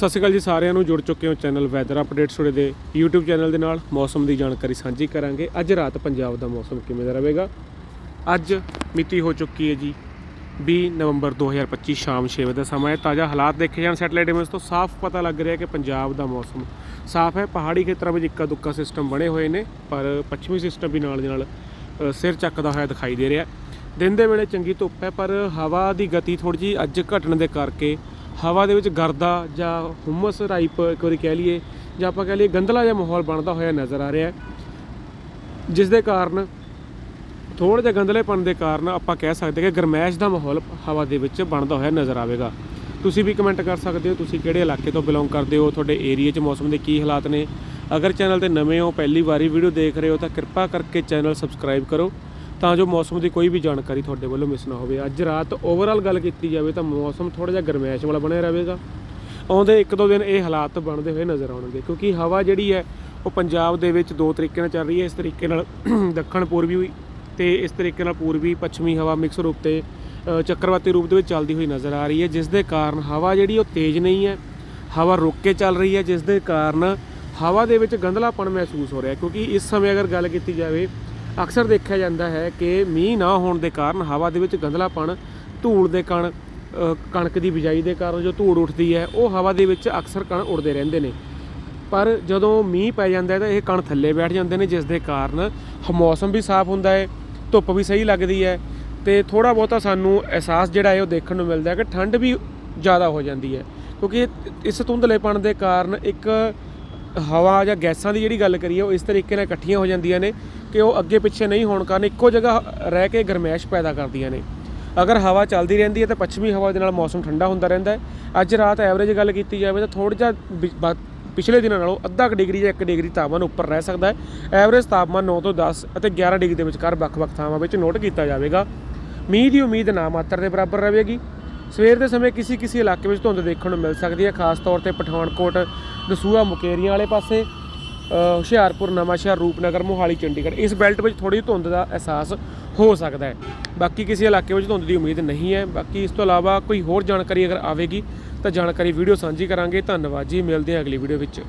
ਸਤਿ ਸ਼੍ਰੀ ਅਕਾਲ ਜੀ ਸਾਰਿਆਂ ਨੂੰ, ਜੁੜ ਚੁੱਕੇ ਹੋ ਚੈਨਲ ਵੈਦਰ ਅਪਡੇਟਸ ਤੁਹਾਡੇ ਦੇ YouTube ਚੈਨਲ ਦੇ ਨਾਲ। ਮੌਸਮ ਦੀ ਜਾਣਕਾਰੀ ਸਾਂਝੀ ਕਰਾਂਗੇ। ਅੱਜ ਰਾਤ ਪੰਜਾਬ ਦਾ ਮੌਸਮ ਕਿਵੇਂ ਦਾ ਰਹੇਗਾ? ਅੱਜ ਮਿਤੀ ਹੋ ਚੁੱਕੀ ਹੈ ਜੀ 20 ਨਵੰਬਰ 2025 ਸ਼ਾਮ 6 ਵਜੇ ਦਾ ਸਮਾਂ ਹੈ। ਤਾਜ਼ਾ ਹਾਲਾਤ ਦੇਖੇ ਜਾਣ ਸੈਟੇਲਾਈਟ ਇਮੇਜ ਤੋਂ। ਸਾਫ਼ ਪਤਾ ਲੱਗ ਰਿਹਾ ਕਿ ਪੰਜਾਬ ਦਾ ਮੌਸਮ ਸਾਫ਼ ਹੈ। ਪਹਾੜੀ ਖੇਤਰਾਂ ਵਿੱਚ ਇੱਕਾ ਦੁੱਕਾ ਸਿਸਟਮ ਬਣੇ ਹੋਏ ਨੇ, ਪਰ ਪੱਛਮੀ ਸਿਸਟਮ ਵੀ ਨਾਲ ਦੀ ਨਾਲ ਸਿਰ ਚੱਕਦਾ ਹੋਇਆ ਦਿਖਾਈ ਦੇ ਰਿਹਾ ਦਿਨ ਦੇ ਵੇਲੇ ਚੰਗੀ ਧੁੱਪ ਹੈ, ਪਰ ਹਵਾ ਦੀ ਗਤੀ ਥੋੜੀ ਜਿਹੀ ਅੱਜ ਘਟਣ ਦੇ ਕਰਕੇ ਹਵਾ ਦੇ ਵਿੱਚ ਗਰਦਾ ਜਾਂ ਹੁਮਸ ਟਾਈਪ ਇੱਕ ਵਾਰੀ ਕਹਿ ਲਈਏ, ਜਾਂ ਆਪਾਂ ਕਹਿ ਲਈਏ ਗੰਦਲਾ ਜਿਹਾ ਮਾਹੌਲ ਬਣਦਾ ਹੋਇਆ ਨਜ਼ਰ ਆ ਰਿਹਾ ਜਿਸ ਦੇ ਕਾਰਨ, ਥੋੜ੍ਹਾ ਜਿਹਾ ਗੰਦਲੇਪਣ ਦੇ ਕਾਰਨ ਆਪਾਂ ਕਹਿ ਸਕਦੇ ਕਿ ਗਰਮੈਸ਼ ਦਾ ਮਾਹੌਲ ਹਵਾ ਦੇ ਵਿੱਚ ਬਣਦਾ ਹੋਇਆ ਨਜ਼ਰ ਆਵੇਗਾ। ਤੁਸੀਂ ਵੀ ਕਮੈਂਟ ਕਰ ਸਕਦੇ ਹੋ, ਤੁਸੀਂ ਕਿਹੜੇ ਇਲਾਕੇ ਤੋਂ ਬਿਲੋਂਗ ਕਰਦੇ ਹੋ, ਤੁਹਾਡੇ ਏਰੀਆ 'ਚ ਮੌਸਮ ਦੇ ਕੀ ਹਾਲਾਤ ਨੇ। ਅਗਰ ਚੈਨਲ ਤੇ ਨਵੇਂ ਹੋ, ਪਹਿਲੀ ਵਾਰੀ ਵੀਡੀਓ ਦੇਖ ਰਹੇ ਹੋ, ਤਾਂ ਕਿਰਪਾ ਕਰਕੇ ਚੈਨਲ ਸਬਸਕ੍ਰਾਈਬ ਕਰੋ। ਤਾਂ ਜੋ ਮੌਸਮ ਦੀ ਕੋਈ ਵੀ ਜਾਣਕਾਰੀ ਤੁਹਾਡੇ ਵੱਲੋਂ ਮਿਸ ਨਾ ਹੋਵੇ। ਅੱਜ ਰਾਤ ਓਵਰਆਲ ਗੱਲ ਕੀਤੀ ਜਾਵੇ ਤਾਂ ਮੌਸਮ ਥੋੜਾ ਜਿਹਾ ਗਰਮੈਸ਼ ਵਾਲਾ ਬਣਿਆ ਰਹੇਗਾ। ਆਉਂਦੇ ਇੱਕ ਦੋ ਦਿਨ ਇਹ ਹਾਲਾਤ ਬਣਦੇ ਹੋਏ ਨਜ਼ਰ ਆਉਣਗੇ, ਕਿਉਂਕਿ ਹਵਾ ਜਿਹੜੀ ਹੈ ਉਹ ਪੰਜਾਬ ਦੇ ਵਿੱਚ ਦੋ ਤਰੀਕੇ ਨਾਲ ਚੱਲ ਰਹੀ ਹੈ। ਇਸ ਤਰੀਕੇ ਨਾਲ ਦੱਖਣ ਪੂਰਬੀ ਤੇ ਇਸ ਤਰੀਕੇ ਨਾਲ ਪੂਰਬੀ ਪੱਛਮੀ ਹਵਾ ਮਿਕਸ ਰੂਪ ਤੇ ਚੱਕਰਵਾਤੀ ਰੂਪ ਦੇ ਵਿੱਚ ਚੱਲਦੀ ਹੋਈ ਨਜ਼ਰ ਆ ਰਹੀ ਹੈ, ਜਿਸ ਦੇ ਕਾਰਨ ਹਵਾ ਜਿਹੜੀ ਉਹ ਤੇਜ਼ ਨਹੀਂ ਹੈ। ਹਵਾ ਰੁਕ ਕੇ ਚੱਲ ਰਹੀ ਹੈ, ਜਿਸ ਦੇ ਕਾਰਨ ਹਵਾ ਦੇ ਵਿੱਚ ਗੰਧਲਾਪਣ ਮਹਿਸੂਸ ਹੋ ਰਿਹਾ ਕਿਉਂਕਿ ਇਸ ਸਮੇਂ ਅਗਰ ਗੱਲ ਕੀਤੀ ਜਾਵੇ ਅਕਸਰ ਦੇਖਿਆ ਜਾਂਦਾ ਹੈ ਕਿ ਮੀਂਹ ਨਾ ਹੋਣ ਦੇ ਕਾਰਨ ਹਵਾ ਦੇ ਵਿੱਚ ਗੰਧਲਾਪਣ, ਧੂੜ ਦੇ ਕਣ ਕਣਕ ਦੀ ਬਿਜਾਈ ਦੇ ਕਾਰਨ ਜੋ ਧੂੜ ਉੱਠਦੀ ਹੈ, ਉਹ ਹਵਾ ਦੇ ਵਿੱਚ ਅਕਸਰ ਕਣ ਉੱਡਦੇ ਰਹਿੰਦੇ ਨੇ। ਪਰ ਜਦੋਂ ਮੀਂਹ ਪੈ ਜਾਂਦਾ ਹੈ ਤਾਂ ਇਹ ਕਣ ਥੱਲੇ ਬੈਠ ਜਾਂਦੇ ਨੇ, ਜਿਸ ਦੇ ਕਾਰਨ ਮੌਸਮ ਵੀ ਸਾਫ਼ ਹੁੰਦਾ ਹੈ, ਧੁੱਪ ਵੀ ਸਹੀ ਲੱਗਦੀ ਹੈ ਤੇ ਥੋੜਾ ਬਹੁਤਾ ਸਾਨੂੰ ਅਹਿਸਾਸ ਜਿਹੜਾ ਹੈ ਉਹ ਦੇਖਣ ਨੂੰ ਮਿਲਦਾ ਹੈ ਕਿ ਠੰਡ ਵੀ ਜ਼ਿਆਦਾ ਹੋ ਜਾਂਦੀ ਹੈ। ਕਿਉਂਕਿ ਇਹ- ਇਸ ਧੁੰਦਲੇਪਣ ਦੇ ਕਾਰਨ ਇੱਕ ਹਵਾ ਜਾਂ ਗੈਸਾਂ ਦੀ ਜਿਹੜੀ ਗੱਲ ਕਰੀਏ, ਉਹ ਇਸ ਤਰੀਕੇ ਨਾਲ ਇਕੱਠੀਆਂ ਹੋ ਜਾਂਦੀਆਂ ਨੇ ਕਿ ਉਹ ਅੱਗੇ ਪਿੱਛੇ ਨਹੀਂ ਹੋਣ ਕਾਰਨ ਇੱਕੋ ਜਗ੍ਹਾ ਰਹਿ ਕੇ ਗਰਮੈਸ਼ ਪੈਦਾ ਕਰਦੀਆਂ ਨੇ। ਅਗਰ ਹਵਾ ਚੱਲਦੀ ਰਹਿੰਦੀ ਹੈ ਤਾਂ ਪੱਛਮੀ ਹਵਾ ਦੇ ਨਾਲ ਮੌਸਮ ਠੰਡਾ ਹੁੰਦਾ ਰਹਿੰਦਾ ਹੈ। ਅੱਜ ਰਾਤ ਐਵਰੇਜ ਗੱਲ ਕੀਤੀ ਜਾਵੇ ਤਾਂ ਥੋੜ੍ਹਾ ਜਿਹਾ ਬਿ- ਪਿਛਲੇ ਦਿਨਾਂ ਨਾਲੋਂ ਅੱਧਾ ਕੁ ਡਿਗਰੀ ਜਾਂ 1 ਡਿਗਰੀ ਤਾਪਮਾਨ ਉੱਪਰ ਰਹਿ ਸਕਦਾ ਹੈ। ਐਵਰੇਜ ਤਾਪਮਾਨ 9 ਤੋਂ 10 ਅਤੇ 11 ਡਿਗਰੀ ਦੇ ਵਿਚਕਾਰ ਵੱਖ-ਵੱਖ ਥਾਵਾਂ ਵਿੱਚ ਨੋਟ ਕੀਤਾ ਜਾਵੇਗਾ। ਮੀਂਹ ਦੀ ਉਮੀਦ ਨਾ ਮਾਤਰ ਦੇ ਬਰਾਬਰ ਰਹੇਗੀ। ਸਵੇਰ ਦੇ ਸਮੇਂ ਕਿਸੇ ਕਿਸੇ ਇਲਾਕੇ ਵਿੱਚ ਧੁੰਦ ਦੇਖਣ ਨੂੰ ਮਿਲ ਸਕਦੀ ਹੈ, ਖਾਸ ਤੌਰ ਤੇ ਪਠਾਨਕੋਟ ਦਸੂਹਾ ਮੁਕੇਰੀਆਂ ਵਾਲੇ ਪਾਸੇ ਹੁਸ਼ਿਆਰਪੁਰ, ਨਵਾਂਸ਼ਹਿਰ, ਰੂਪਨਗਰ, ਮੋਹਾਲੀ, ਚੰਡੀਗੜ੍ਹ, ਇਸ ਬੈਲਟ ਵਿੱਚ ਥੋੜੀ ਧੁੰਦ ਦਾ ਅਹਿਸਾਸ ਹੋ ਸਕਦਾ ਹੈ। ਬਾਕੀ ਕਿਸੇ ਇਲਾਕੇ ਵਿੱਚ ਧੁੰਦ ਦੀ ਉਮੀਦ ਨਹੀਂ ਹੈ। ਬਾਕੀ ਇਸ ਤੋਂ ਇਲਾਵਾ ਕੋਈ ਹੋਰ ਜਾਣਕਾਰੀ ਅਗਰ ਆਵੇਗੀ, ਤਾਂ ਜਾਣਕਾਰੀ ਵੀਡੀਓ ਸਾਂਝੀ ਕਰਾਂਗੇ। ਧੰਨਵਾਦ ਜੀ। ਮਿਲਦੇ ਹਾਂ ਅਗਲੀ ਵੀਡੀਓ ਵਿੱਚ।